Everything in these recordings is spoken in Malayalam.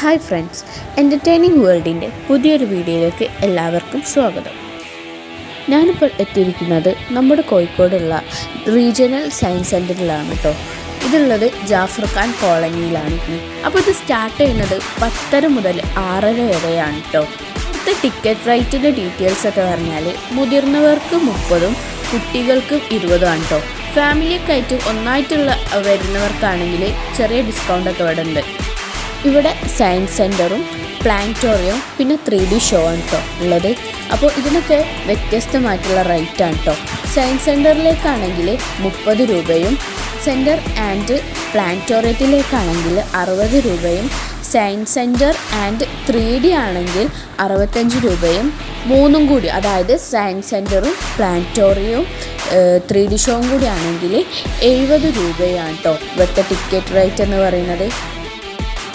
ഹായ് ഫ്രണ്ട്സ് എന്റർടൈനിങ് വേൾഡിന്റെ പുതിയൊരു വീഡിയോയിലേക്ക് എല്ലാവർക്കും സ്വാഗതം. ഞാനിപ്പോൾ എത്തിയിരിക്കുന്നത് നമ്മുടെ കോഴിക്കോടുള്ള റീജിയണൽ സയൻസ് സെന്ററിലാണ് കേട്ടോ ഇതുള്ളത് ജാഫർ ഖാൻ കോളനിയിലാണ്. അപ്പോൾ ഇത് സ്റ്റാർട്ട് ചെയ്യുന്നത് പത്തര മുതൽ ആറര വരെയാണ് കേട്ടോ ഇവിടുത്തെ ടിക്കറ്റ് റേറ്റിന്റെ ഡീറ്റെയിൽസ് ഒക്കെ പറഞ്ഞാൽ മുതിർന്നവർക്ക് മുപ്പതും കുട്ടികൾക്ക് ഇരുപതുമാണ് കേട്ടോ ഫാമിലിയൊക്കെ ആയിട്ട് ഒന്നായിട്ടുള്ള വരുന്നവർക്കാണെങ്കിൽ ചെറിയ ഡിസ്കൗണ്ട് ഒക്കെ ഇവിടെ ഉണ്ട് ഇവിടെ സയൻസ് സെന്ററും പ്ലാനറ്റോറിയം പിന്നെ ത്രീ ഡി ഷോ ആണ് കേട്ടോ ഉള്ളത്. അപ്പോൾ ഇതിനൊക്കെ വ്യത്യസ്തമായിട്ടുള്ള റേറ്റ് ആണ് കേട്ടോ സയൻസ് സെന്ററിലേക്കാണെങ്കിൽ മുപ്പത് രൂപയും സെന്റർ ആൻഡ് പ്ലാനറ്റോറിയത്തിലേക്കാണെങ്കിൽ അറുപത് രൂപയും science centre and three D ആണെങ്കിൽ അറുപത്തഞ്ച് രൂപയും മൂന്നും കൂടി അതായത് സയൻസ് സെന്ററും പ്ലാനറ്റോറിയവും ത്രീ ഡി ഷോയും കൂടി ആണെങ്കിൽ എഴുപത് രൂപയാണ് കേട്ടോ ഇവിടുത്തെ ടിക്കറ്റ് റേറ്റ് എന്ന് പറയുന്നത്.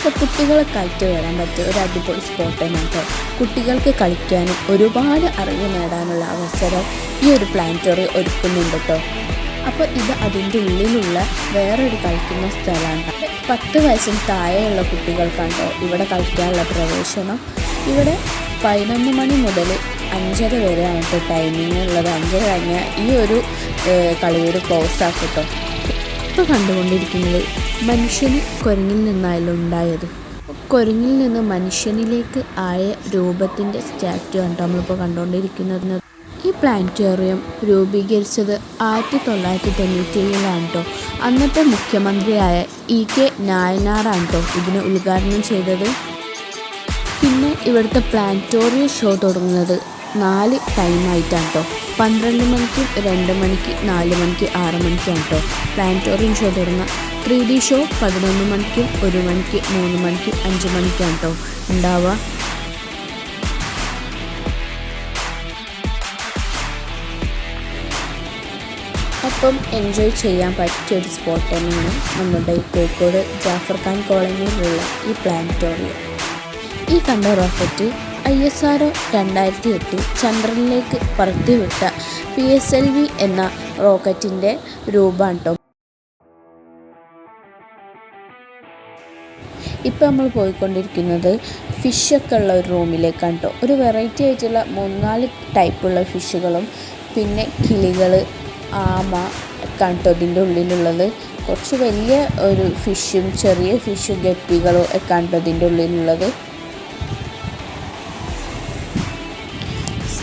ഇപ്പോൾ കുട്ടികളൊക്കെ ആയിട്ട് വരാൻ പറ്റിയ ഒരു അടിപൊളി സ്പോട്ട് തന്നെ കേട്ടോ കുട്ടികൾക്ക് കളിക്കാനും ഒരുപാട് അറിവ് നേടാനുള്ള അവസരം ഈ ഒരു പ്ലാനറ്റോറിയം ഒരുക്കുന്നുണ്ട് കേട്ടോ അപ്പോൾ ഇത് അതിന്റെ ഉള്ളിലുള്ള വേറൊരു കളിക്കുന്ന സ്ഥലമാണ്. പത്ത് വയസ്സിന് താഴെയുള്ള കുട്ടികൾക്കാണ് കേട്ടോ ഇവിടെ കളിക്കാനുള്ള പ്രവേശനം. ഇവിടെ പതിനൊന്ന് മണി മുതൽ അഞ്ചര വരെ ആയിട്ട് ടൈമിംഗ് ഉള്ളത്. അഞ്ചര കഴിഞ്ഞാൽ ഈ ഒരു കളിയോട് ക്ലോസ് ആക്കും കേട്ടോ ഇപ്പോൾ കണ്ടുകൊണ്ടിരിക്കുന്നത് മനുഷ്യന് കുരങ്ങിൽ നിന്നായാലും ഉണ്ടായത്. കുരങ്ങിൽ നിന്ന് മനുഷ്യനിലേക്ക് ആയ രൂപത്തിന്റെ സ്റ്റാറ്റു ആണ് നമ്മളിപ്പോൾ കണ്ടുകൊണ്ടിരിക്കുന്നത്. ഈ പ്ലാനറ്റോറിയം രൂപീകരിച്ചത് ആയിരത്തി തൊള്ളായിരത്തി തൊണ്ണൂറ്റി ഏഴിലാണ് കേട്ടോ അന്നത്തെ മുഖ്യമന്ത്രിയായ ഇ കെ നായനാറാണ് കേട്ടോ ഇതിനെ ഉദ്ഘാടനം ചെയ്തത്. പിന്നെ ഇവിടുത്തെ പ്ലാനറ്റോറിയം ഷോ തുടങ്ങുന്നത് നാല് ടൈമായിട്ടാണ് കേട്ടോ പന്ത്രണ്ട് മണിക്ക് രണ്ട് മണിക്ക് നാല് മണിക്ക് ആറ് മണിക്കാണ് കേട്ടോ പ്ലാനറ്റോറിയം ഷോ തുടങ്ങുന്ന ത്രീ ഡി ഷോ പതിനൊന്ന് മണിക്ക് ഒരു മണിക്ക് മൂന്ന് മണിക്ക് അഞ്ച് മണിക്കാണ് കേട്ടോ ഉണ്ടാവുക അപ്പം എൻജോയ് ചെയ്യാൻ പറ്റിയ ഒരു സ്പോട്ട് തന്നെയാണ് നമ്മുടെ ഈ കോഴിക്കോട് ജാഫർ ഖാൻ കോളനിയിലുള്ള ഈ പ്ലാനറ്റോറിയം ഈ കണ്ട rocket I S R O രണ്ടായിരത്തി എട്ടിൽ ചന്ദ്രനിലേക്ക് പറത്തിവിട്ട പി എസ് എൽ വി എന്ന റോക്കറ്റിന്റെ രൂപമാണ് ഇപ്പം നമ്മൾ പോയിക്കൊണ്ടിരിക്കുന്നത് ഫിഷൊക്കെ ഉള്ള ഒരു റൂമിലേക്കാണ് കേട്ടോ ഒരു വെറൈറ്റി ആയിട്ടുള്ള മൂന്നാൽ ടൈപ്പുള്ള ഫിഷുകളും പിന്നെ കിളികൾ ആമ കണ്ടോ ഇതിന്റെ ഉള്ളിലുള്ളത്. കുറച്ച് വലിയ ഒരു ഫിഷും ചെറിയ ഫിഷും ഗപ്പികളും ഒക്കെ കണ്ടോ ഇതിന്റെ ഉള്ളിലുള്ളത്.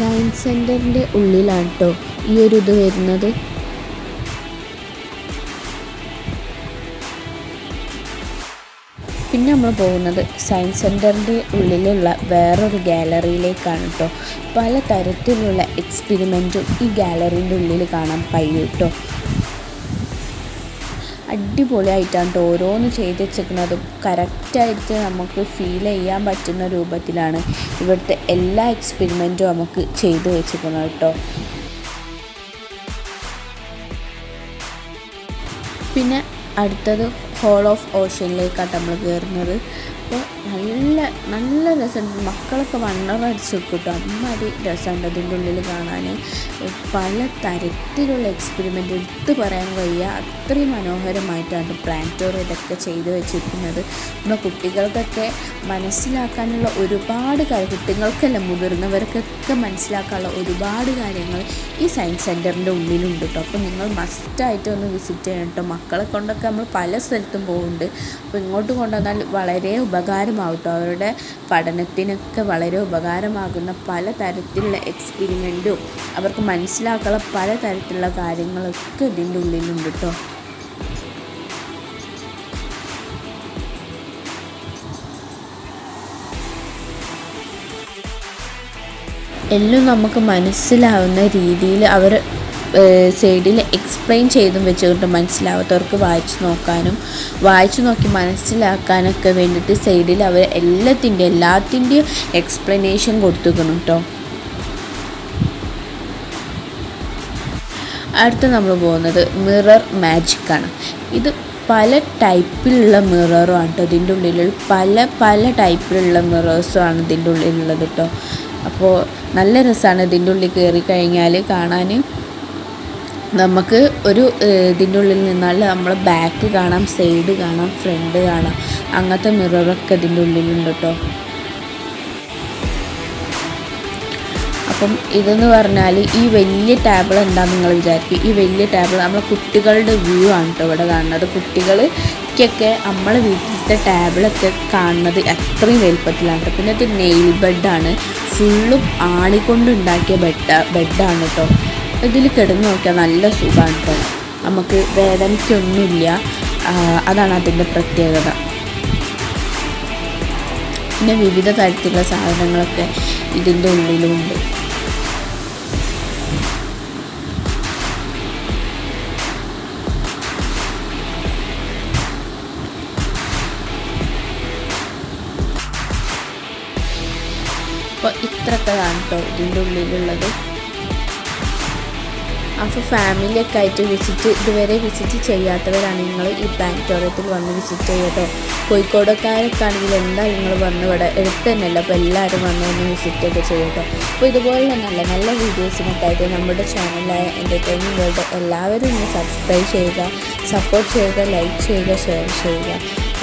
സയൻസ് സെന്ററിന്റെ ഉള്ളിലാണ് കേട്ടോ ഈ ഒരു ഇത് വരുന്നത്. പിന്നെ നമ്മൾ പോകുന്നത് സയൻസ് സെന്ററിന്റെ ഉള്ളിലുള്ള വേറൊരു ഗാലറിയിലേക്കാണ് കേട്ടോ പല തരത്തിലുള്ള എക്സ്പെരിമെന്റും ഈ ഗാലറീന്റെ ഉള്ളിൽ കാണാൻ കഴിയും കേട്ടോ അടിപൊളിയായിട്ടാണ് കേട്ടോ ഓരോന്ന് ചെയ്ത് വെച്ചിരിക്കുന്നതും കറക്റ്റായിട്ട് നമുക്ക് ഫീൽ ചെയ്യാൻ പറ്റുന്ന രൂപത്തിലാണ് ഇവിടുത്തെ എല്ലാ എക്സ്പെരിമെന്റും നമുക്ക് ചെയ്ത് വെച്ചിരിക്കുന്നത് കേട്ടോ. പിന്നെ അടുത്തത് ഹോൾ ഓഫ് ഓഷ്യനിലേക്കാണ് നമ്മൾ കയറുന്നത്. അപ്പോൾ നല്ല നല്ല രസമുണ്ട് മക്കളൊക്കെ വണ്ണറടിച്ച് കിട്ടും അമ്മാതിരി രസമുണ്ട് അതിന്റെ ഉള്ളിൽ കാണാൻ. പല തരത്തിലുള്ള എക്സ്പെരിമെന്റ് എടുത്ത് പറയാൻ കഴിയുക അത്രയും മനോഹരമായിട്ടാണ് പ്ലാനറ്റോറിയം ഇതൊക്കെ ചെയ്ത് വെച്ചിരിക്കുന്നത്. നമ്മുടെ കുട്ടികൾക്കൊക്കെ മനസ്സിലാക്കാനുള്ള ഒരുപാട് കാര്യം കുട്ടികൾക്കല്ല മുതിർന്നവർക്കൊക്കെ മനസ്സിലാക്കാനുള്ള ഒരുപാട് കാര്യങ്ങൾ ഈ സയൻസ് സെന്ററിന്റെ ഉള്ളിലുണ്ട് കേട്ടോ അപ്പോൾ നിങ്ങൾ മസ്റ്റായിട്ട് ഒന്ന് വിസിറ്റ് ചെയ്യണം കേട്ടോ മക്കളെ കൊണ്ടൊക്കെ നമ്മൾ പല സ്ഥലത്തും പോകുന്നുണ്ട്. അപ്പോൾ ഇങ്ങോട്ട് കൊണ്ടുവന്നാൽ വളരെ ഉപകാരമാവും കേട്ടോ അവരുടെ പഠനത്തിനൊക്കെ വളരെ ഉപകാരമാകുന്ന പല തരത്തിലുള്ള എക്സ്പെരിമെന്റും അവർക്ക് മനസ്സിലാക്കാനുള്ള പല തരത്തിലുള്ള കാര്യങ്ങളൊക്കെ ഇതിന്റെ ഉള്ളിലുണ്ട് കേട്ടോ എല്ലാം നമുക്ക് മനസ്സിലാവുന്ന രീതിയിൽ അവർ സൈഡിൽ എക്സ്പ്ലെയിൻ ചെയ്തും വെച്ചുകൊണ്ട് മനസ്സിലാവാത്തവർക്ക് വായിച്ചു നോക്കാനും വായിച്ചു നോക്കി മനസ്സിലാക്കാനൊക്കെ വേണ്ടിയിട്ട് സൈഡിൽ അവർ എല്ലാത്തിന്റെ എല്ലാത്തിന്റെയും എക്സ്പ്ലനേഷൻ കൊടുത്തുക്കണം കേട്ടോ അടുത്ത് നമ്മൾ പോകുന്നത് മിറർ മാജിക്കാണ് ഇത് പല ടൈപ്പിലുള്ള മിററും ആണ് കേട്ടോ ഇതിന്റെ ഉള്ളിലുള്ള പല പല ടൈപ്പിലുള്ള മിറേഴ്സും ആണ് ഇതിന്റെ ഉള്ളിലുള്ളത് കേട്ടോ അപ്പോൾ നല്ല രസമാണ് ഇതിന്റെ ഉള്ളിൽ കയറി കഴിഞ്ഞാൽ കാണാൻ നമുക്ക് ഒരു ഇതിന്റെ ഉള്ളിൽ നിന്നാൽ നമ്മൾ ബാക്ക് കാണാം സൈഡ് കാണാം ഫ്രണ്ട് കാണാം. അങ്ങനത്തെ മിററൊക്കെ ഇതിന്റെ ഉള്ളിലുണ്ട് കേട്ടോ. അപ്പം ഇതെന്ന് പറഞ്ഞാൽ ഈ വലിയ ടേബിൾ എന്താണെന്ന് നിങ്ങൾ വിചാരിക്കും. ഈ വലിയ ടേബിൾ നമ്മളെ കുട്ടികളുടെ വ്യൂ ആണ് കേട്ടോ ഇവിടെ കാണുന്നത്. കുട്ടികൾക്കൊക്കെ നമ്മളെ വീട്ടിലത്തെ ടേബിളൊക്കെ കാണുന്നത് അത്രയും വലുപ്പത്തിലാണ് കേട്ടോ. പിന്നെ ഇത് നെയിൽ ബെഡാണ് ഫുള്ളും ആണിക്കൊണ്ടുണ്ടാക്കിയ ബെഡ് ബെഡാണ് കേട്ടോ. ഇതിൽ കിടന്ന് നോക്കിയാൽ നല്ല സുഖമാണ് കേട്ടോ നമുക്ക് വേദനയ്ക്കൊന്നുമില്ല. അതാണ് അതിന്റെ പ്രത്യേകത. പിന്നെ വിവിധ തരത്തിലുള്ള സാധനങ്ങളൊക്കെ ഇതിന്റെ ഉള്ളിലുണ്ട്. അപ്പോൾ ഇത്രയൊക്കെയാണ് കേട്ടോ ഇതിന്റെ ഉള്ളിലുള്ളത്. അപ്പോൾ ഫാമിലിയൊക്കെ ആയിട്ട് വിസിറ്റ് ഇതുവരെ വിസിറ്റ് ചെയ്യാത്തവരാണ് നിങ്ങൾ ഈ പ്ലാനറ്റോറിയത്തിൽ വന്ന് വിസിറ്റ് ചെയ്യട്ടോ കോഴിക്കോടക്കാരൊക്കെ ആണെങ്കിൽ നിങ്ങൾ വന്ന് ഇവിടെ? എടുത്ത് തന്നെയല്ല അപ്പോൾ എല്ലാവരും വന്ന് ഒന്ന് വിസിറ്റ് ഒക്കെ ചെയ്യട്ടോ. അപ്പോൾ ഇതുപോലെ നല്ല നല്ല വീഡിയോസിനൊക്കെ ആയിട്ട് നമ്മുടെ ചാനലായ എന്റർടൈൻമെന്റ് വേൾഡ് എല്ലാവരും ഒന്ന് സബ്സ്ക്രൈബ് ചെയ്യുക സപ്പോർട്ട് ചെയ്യുക ലൈക്ക് ചെയ്യുക ഷെയർ ചെയ്യുക.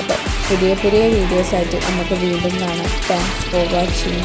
അപ്പോൾ പുതിയ പുതിയ വീഡിയോസായിട്ട് നമുക്ക് വീണ്ടും കാണാം. Thanks for watching